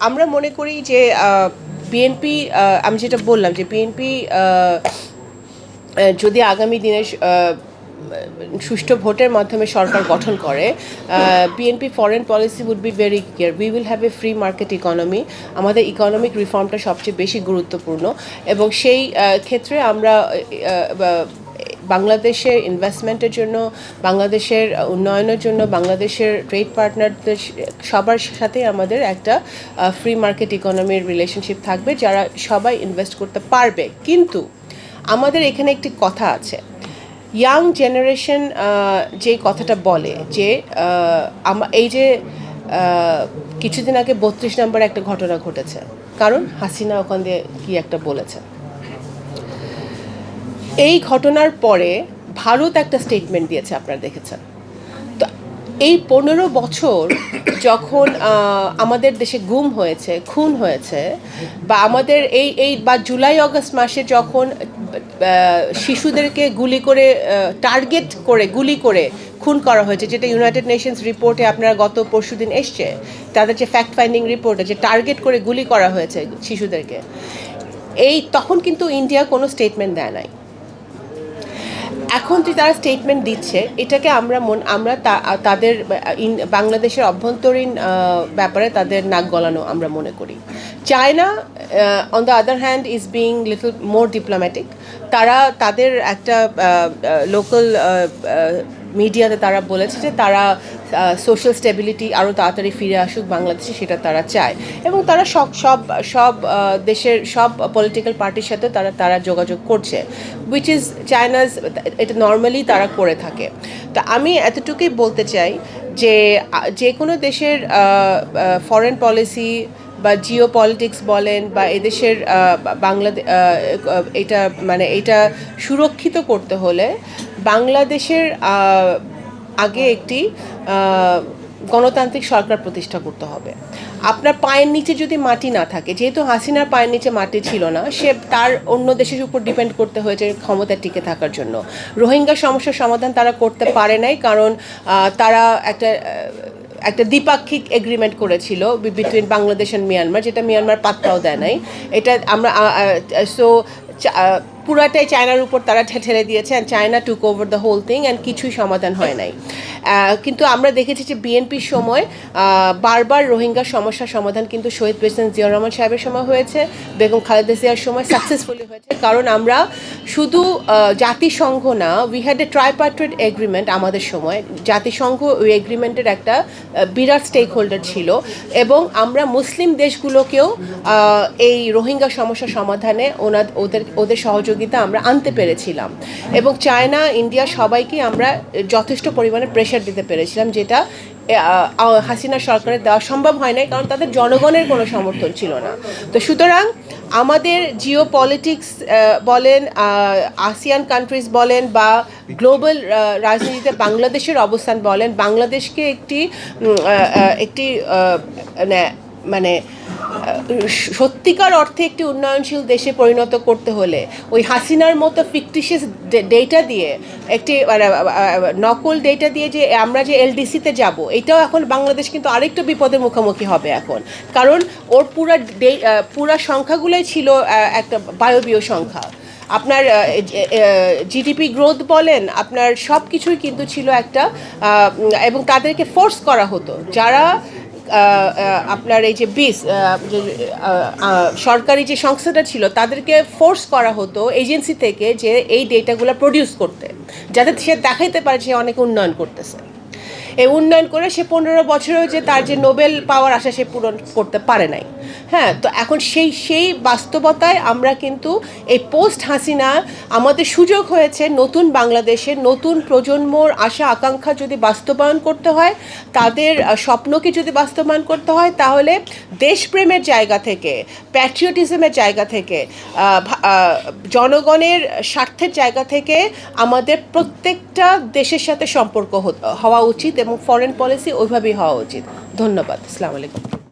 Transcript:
আমরা মনে করি যে বিএনপি আমি যেটা বললাম যে বিএনপি যদি আগামী দিনে সুষ্ঠু ভোটের মাধ্যমে সরকার গঠন করে BNP foreign policy would be very clear we will have a free market economy আমাদের ইকোনমিক রিফর্মটা সবচেয়ে বেশি গুরুত্বপূর্ণ এবং সেই ক্ষেত্রে আমরা বাংলাদেশের ইনভেস্টমেন্টের জন্য, বাংলাদেশের উন্নয়নের জন্য, বাংলাদেশের ট্রেড পার্টনারদের সবার সাথে আমাদের একটা ফ্রি মার্কেট ইকোনমির রিলেশনশিপ থাকবে, যারা সবাই ইনভেস্ট করতে পারবে। কিন্তু আমাদের এখানে একটি কথা আছে। ইয়াং জেনারেশন যে কথাটা বলে যে এই যে কিছুদিন আগে বত্রিশ নম্বর একটা ঘটনা ঘটেছে। কারণ হাসিনা ওখান দিয়ে কি একটা বলেছে। এই ঘটনার পরে ভারত একটা স্টেটমেন্ট দিয়েছে, আপনারা দেখেছেন। তো এই পনেরো বছর যখন আমাদের দেশে গুম হয়েছে, খুন হয়েছে, বা আমাদের এই এই, বা জুলাই আগস্ট মাসে যখন শিশুদেরকে গুলি করে টার্গেট করে, গুলি করে খুন করা হয়েছে, যেটা ইউনাইটেড নেশনস রিপোর্টে আপনারা গত পরশুদিন এসছে, তাদের যে ফ্যাক্ট ফাইন্ডিং রিপোর্টে যে টার্গেট করে গুলি করা হয়েছে শিশুদেরকে, এই তখন কিন্তু ইন্ডিয়া কোনো স্টেটমেন্ট দেয় নাই। এখন যে তারা স্টেটমেন্ট দিচ্ছে, এটাকে আমরা মন, আমরা তাদের বাংলাদেশের অভ্যন্তরীণ ব্যাপারে তাদের নাক গলানো আমরা মনে করি। China on the other hand is being little more diplomatic তারা তাদের একটা লোকাল মিডিয়াতে তারা বলেছে যে তারা সোশ্যাল স্টেবিলিটি আরও তাড়াতাড়ি ফিরে আসুক বাংলাদেশে, সেটা তারা চায়। এবং তারা সব সব সব দেশের সব পলিটিক্যাল পার্টির সাথে তারা তারা যোগাযোগ করছে উইচ ইজ চায়নাজ এটা নর্মালি তারা করে থাকে। তো আমি এতটুকুই বলতে চাই যে যে কোনো দেশের ফরেন পলিসি বা জিও পলিটিক্স বলেন বা এদেশের বাংলাদেশ এটা মানে এটা সুরক্ষিত করতে হলে বাংলাদেশের আগে একটি গণতান্ত্রিক সরকার প্রতিষ্ঠা করতে হবে। আপনার পায়ের নিচে যদি মাটি না থাকে, যেহেতু হাসিনার পায়ের নিচে মাটি ছিল না, সে তার অন্য দেশের উপর ডিপেন্ড করতে হয়েছে ক্ষমতা টিকে থাকার জন্য। রোহিঙ্গা সমস্যার সমাধান তারা করতে পারে নাই, কারণ তারা একটা একটা দ্বিপাক্ষিক এগ্রিমেন্ট করেছিল বিটুইন বাংলাদেশ অ্যান্ড মিয়ানমার যেটা মিয়ানমার পাত্তাও দেয় নাই। এটা আমরা সো পুরাটাই চায়নার উপর তারা ঠেলে দিয়েছে and China took over the whole thing and কিছুই সমাধান হয় নাই। কিন্তু আমরা দেখেছি যে বিএনপির সময় বারবার রোহিঙ্গা সমস্যার সমাধান কিন্তু শহীদ প্রেসিডেন্ট জিয়াউর রহমান সাহেবের সময় হয়েছে, বেগম খালেদা জিয়ার সময় সাকসেসফুলি হয়েছে। কারণ আমরা শুধু জাতিসংঘ না we had a tripartite agreement আমাদের সময়। জাতিসংঘ ওই এগ্রিমেন্টের একটা বিরাট স্টেক হোল্ডার ছিল এবং আমরা মুসলিম দেশগুলোকেও এই রোহিঙ্গা সমস্যা সমাধানে ওনার ওদের ওদের সহযোগিতা আমরা আনতে পেরেছিলাম। এবং চায়না, ইন্ডিয়া সবাইকে আমরা যথেষ্ট পরিমাণে প্রেশার দিতে পেরেছিলাম, যেটা হাসিনা সরকারের দেওয়া সম্ভব হয় নাই, কারণ তাদের জনগণের কোনো সমর্থন ছিল না। তো সুতরাং আমাদের জিও পলিটিক্স বলেন আসিয়ান কান্ট্রিজ বলেন বা গ্লোবাল রাজনীতিতে বাংলাদেশের অবস্থান বলেন, বাংলাদেশকে একটি একটি মানে- মানে সত্যিকার অর্থে একটি উন্নয়নশীল দেশে পরিণত করতে হলে ওই হাসিনার মতো ফিকটিশিয়াস ডেটা দিয়ে, একটি নকল ডেটা দিয়ে যে আমরা যে এলডিসিতে যাব, এটাও এখন বাংলাদেশ কিন্তু আরেকটু বিপদের মুখোমুখি হবে এখন। কারণ ওর পুরা পুরা সংখ্যাগুলোই ছিল একটা বায়বীয় সংখ্যা। আপনার জিডিপি গ্রোথ বলেন, আপনার সব কিছুই কিন্তু ছিল একটা এবং তাদেরকে ফোর্স করা হতো। যারা আপনার এই যে বিস সরকারি যে সংস্থাটা ছিল, তাদেরকে ফোর্স করা হতো এজেন্সি থেকে যে এই ডেটাগুলো প্রডিউস করতে, যাতে সে দেখাইতে পারে যে অনেক উন্নয়ন করতেছে। এই উন্নয়ন করে সে পনেরো বছরেও যে তার যে নোবেল পাওয়ার আশা সে পূরণ করতে পারে নাই। হ্যাঁ তো এখন সেই সেই বাস্তবতায় আমরা কিন্তু এই পোস্ট হাসিনা আমাদের সুযোগ হয়েছে নতুন বাংলাদেশের নতুন প্রজন্মর আশা, আকাঙ্ক্ষা যদি বাস্তবায়ন করতে হয়, তাদের স্বপ্নকে যদি বাস্তবায়ন করতে হয়, তাহলে দেশপ্রেমের জায়গা থেকে প্যাট্রিয়টিজমের জায়গা থেকে জনগণের স্বার্থের জায়গা থেকে আমাদের প্রত্যেকটা দেশের সাথে সম্পর্ক হওয়া উচিত এবং ফরেন পলিসি ওইভাবেই হওয়া উচিত। ধন্যবাদ। আসসালামু আলাইকুম।